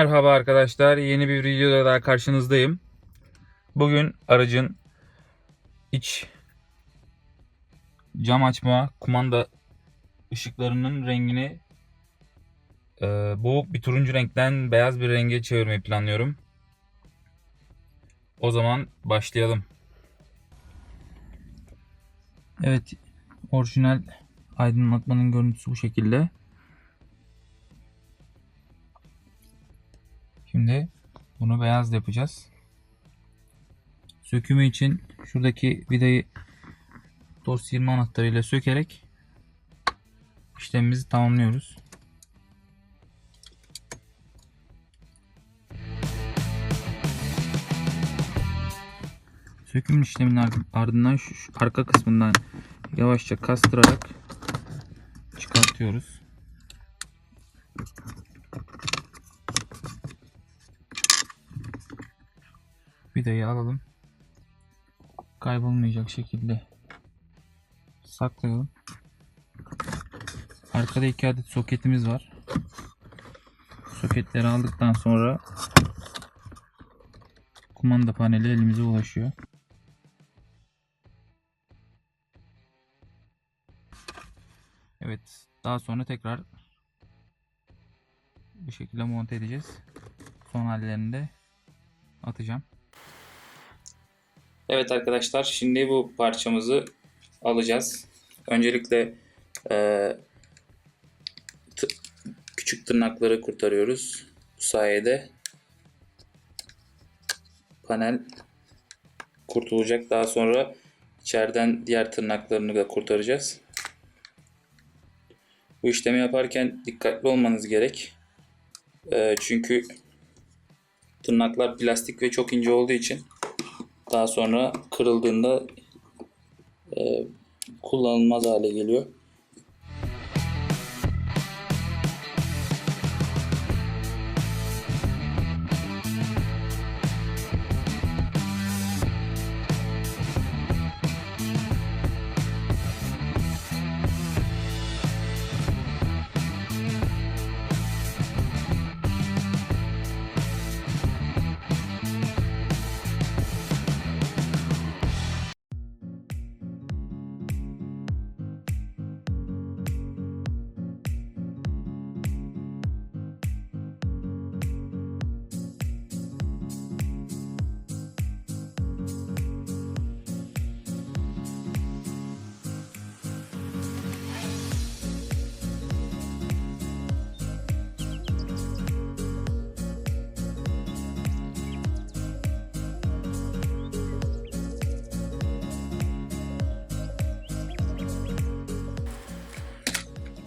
Merhaba arkadaşlar. Yeni bir videoda daha karşınızdayım. Bugün aracın iç cam açma kumanda ışıklarının rengini e, boğuk bir turuncu renkten beyaz bir renge çevirmeyi planlıyorum. O zaman başlayalım. Evet, orijinal aydınlatmanın görüntüsü bu şekilde. Şimdi bunu beyaz yapacağız. Sökümü için şuradaki vidayı TORS 20 anahtarıyla sökerek işlemimizi tamamlıyoruz. Söküm işleminin ar- ardından şu, şu arka kısmından yavaşça kastırarak çıkartıyoruz. Vidayı alalım. Kaybolmayacak şekilde saklayalım. Arkada iki adet soketimiz var. Soketleri aldıktan sonra kumanda paneli elimize ulaşıyor. Evet, daha sonra tekrar bu şekilde monte edeceğiz. Son hallerini de atacağım. Evet arkadaşlar şimdi bu parçamızı alacağız. Öncelikle tı- küçük tırnakları kurtarıyoruz. Bu sayede panel kurtulacak. Daha sonra içeriden diğer tırnaklarını da kurtaracağız. Bu işlemi yaparken dikkatli olmanız gerek. Eee, çünkü tırnaklar plastik ve çok ince olduğu için daha sonra kırıldığında e, kullanılmaz hale geliyor.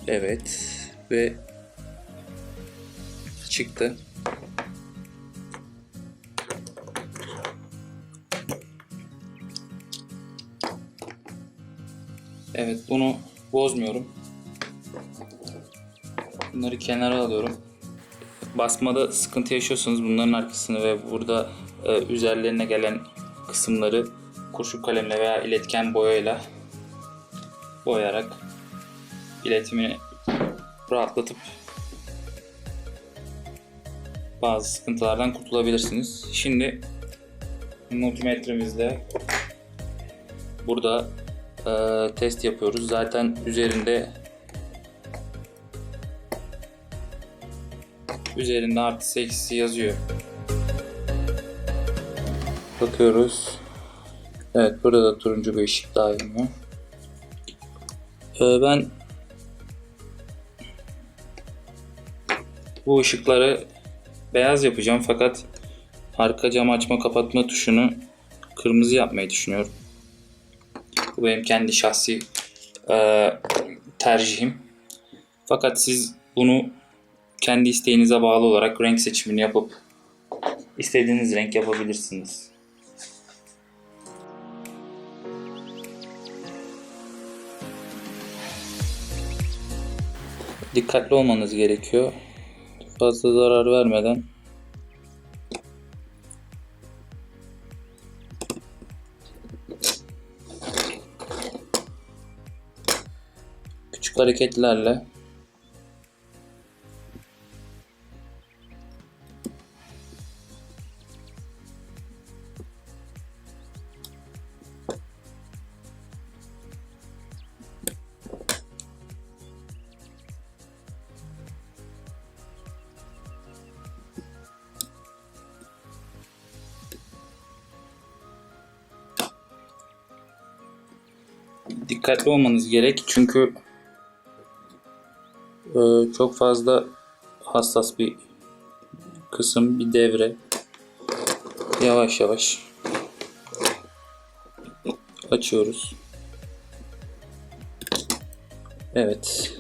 Evet ve çıktı. Evet bunu bozmuyorum. Bunları kenara alıyorum. Basmada sıkıntı yaşıyorsanız bunların arkasını ve burada e, üzerlerine gelen kısımları kurşun kalemle veya iletken boyayla boyayarak iletimini rahatlatıp bazı sıkıntılardan kurtulabilirsiniz. Şimdi multimetremizle burada e, test yapıyoruz. Zaten üzerinde üzerinde artı eksi yazıyor. Bakıyoruz. Evet burada da turuncu bir ışık yanıyor. Ee, ben bu ışıkları beyaz yapacağım fakat arka cam açma kapatma tuşunu kırmızı yapmayı düşünüyorum. Bu benim kendi şahsi e, tercihim. Fakat siz bunu kendi isteğinize bağlı olarak renk seçimini yapıp istediğiniz renk yapabilirsiniz. Dikkatli olmanız gerekiyor. Fazla zarar vermeden küçük hareketlerle dikkatli olmanız gerek çünkü e, çok fazla hassas bir kısım bir devre. Yavaş yavaş açıyoruz. Evet.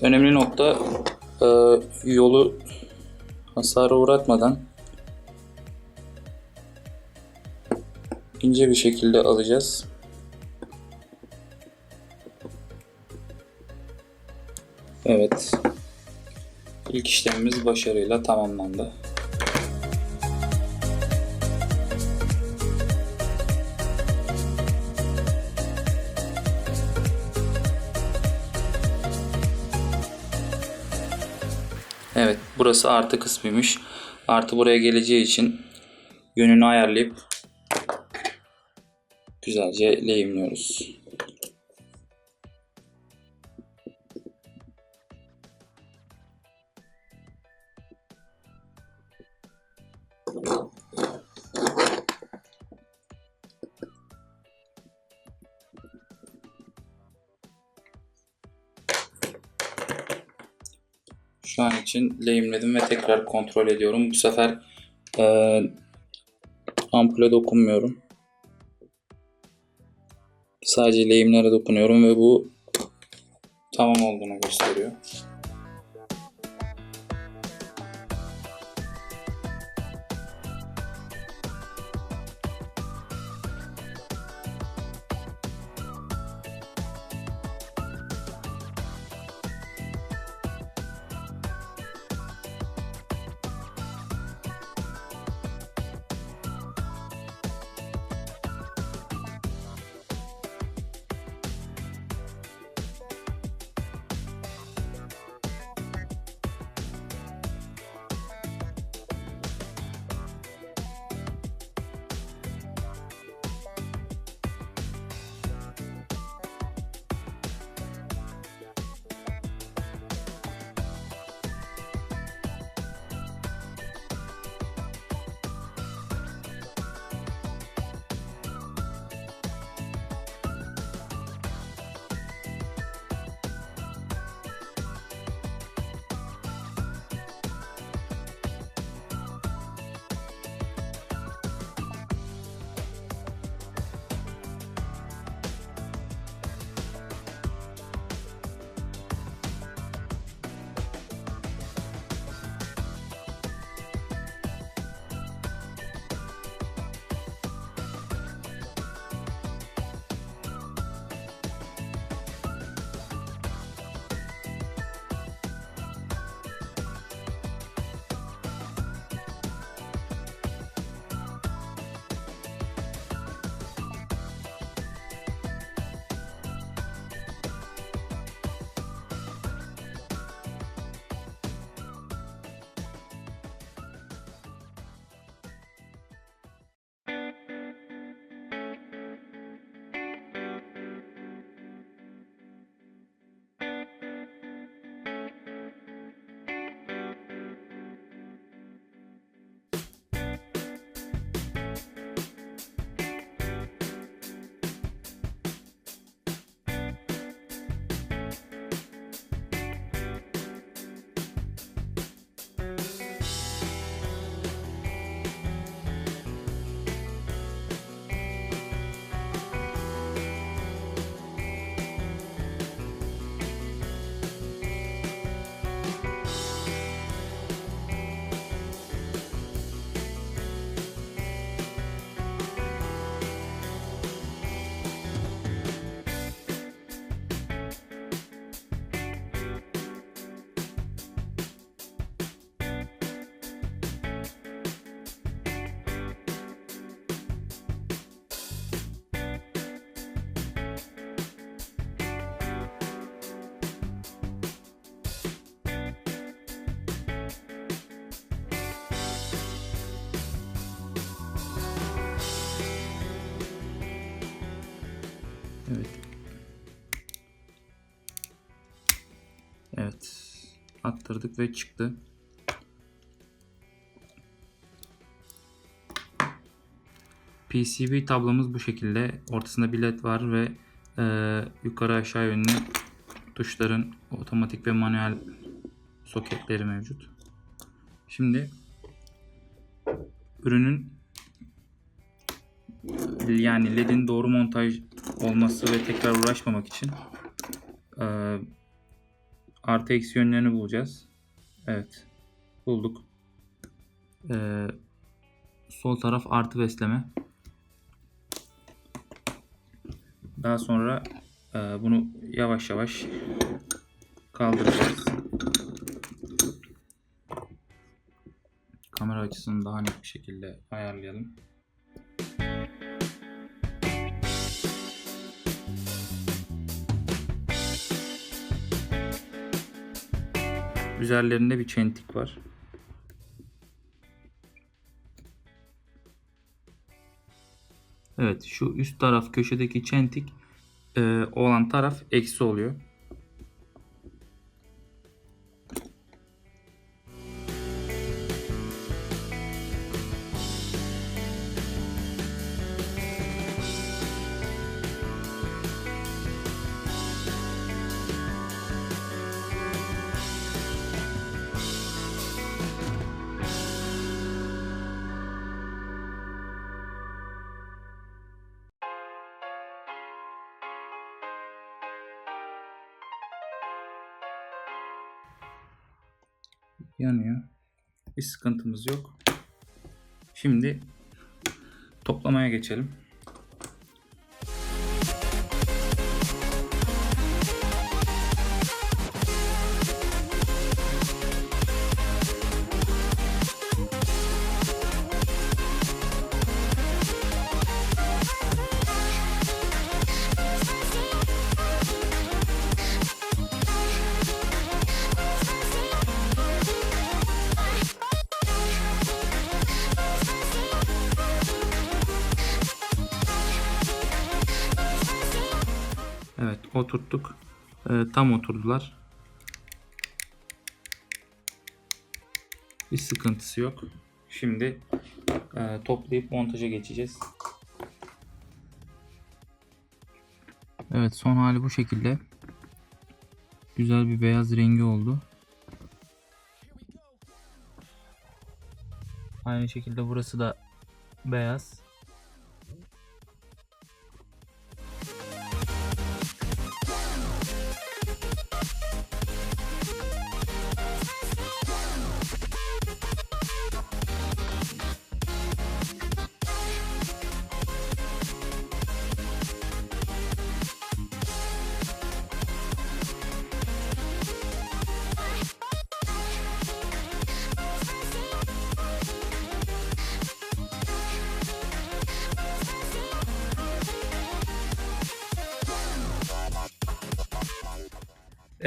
Önemli nokta e, yolu hasara uğratmadan ince bir şekilde alacağız. Evet. İlk işlemimiz başarıyla tamamlandı. Evet, burası artı kısmıymış. Artı buraya geleceği için yönünü ayarlayıp güzelce lehimliyoruz. İçin lehimledim ve tekrar kontrol ediyorum. Bu sefer e, ampule dokunmuyorum. Sadece lehimlere dokunuyorum ve bu tamam olduğunu gösteriyor. Attırdık ve çıktı. PCB tablomuz bu şekilde. Ortasında bir led var ve e, yukarı aşağı yönlü tuşların otomatik ve manuel soketleri mevcut. Şimdi ürünün yani ledin doğru montaj olması ve tekrar uğraşmamak için e, artı eksi yönlerini bulacağız. Evet. Bulduk. E, sol taraf artı besleme. Daha sonra e, bunu yavaş yavaş kaldıracağız. Kamera açısını daha net bir şekilde ayarlayalım. Üzerlerinde bir çentik var. Evet şu üst taraf köşedeki çentik e, olan taraf eksi oluyor. Yanıyor. Bir sıkıntımız yok. Şimdi toplamaya geçelim. Oturttuk. Ee, tam oturdular. Bir sıkıntısı yok. Şimdi e, toplayıp montaja geçeceğiz. Evet son hali bu şekilde. Güzel bir beyaz rengi oldu. Aynı şekilde burası da beyaz.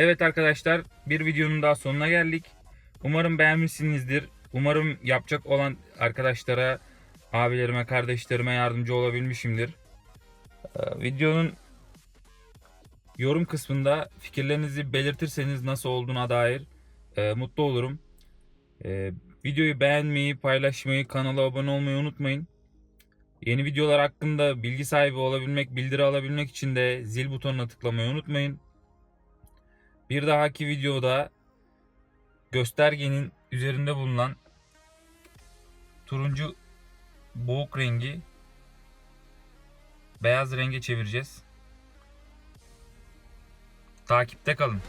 Evet arkadaşlar bir videonun daha sonuna geldik. Umarım beğenmişsinizdir. Umarım yapacak olan arkadaşlara, abilerime, kardeşlerime yardımcı olabilmişimdir. Ee, videonun yorum kısmında fikirlerinizi belirtirseniz nasıl olduğuna dair e, mutlu olurum. E, videoyu beğenmeyi, paylaşmayı, kanala abone olmayı unutmayın. Yeni videolar hakkında bilgi sahibi olabilmek, bildiri alabilmek için de zil butonuna tıklamayı unutmayın. Bir dahaki videoda göstergenin üzerinde bulunan turuncu boğuk rengi beyaz renge çevireceğiz. Takipte kalın.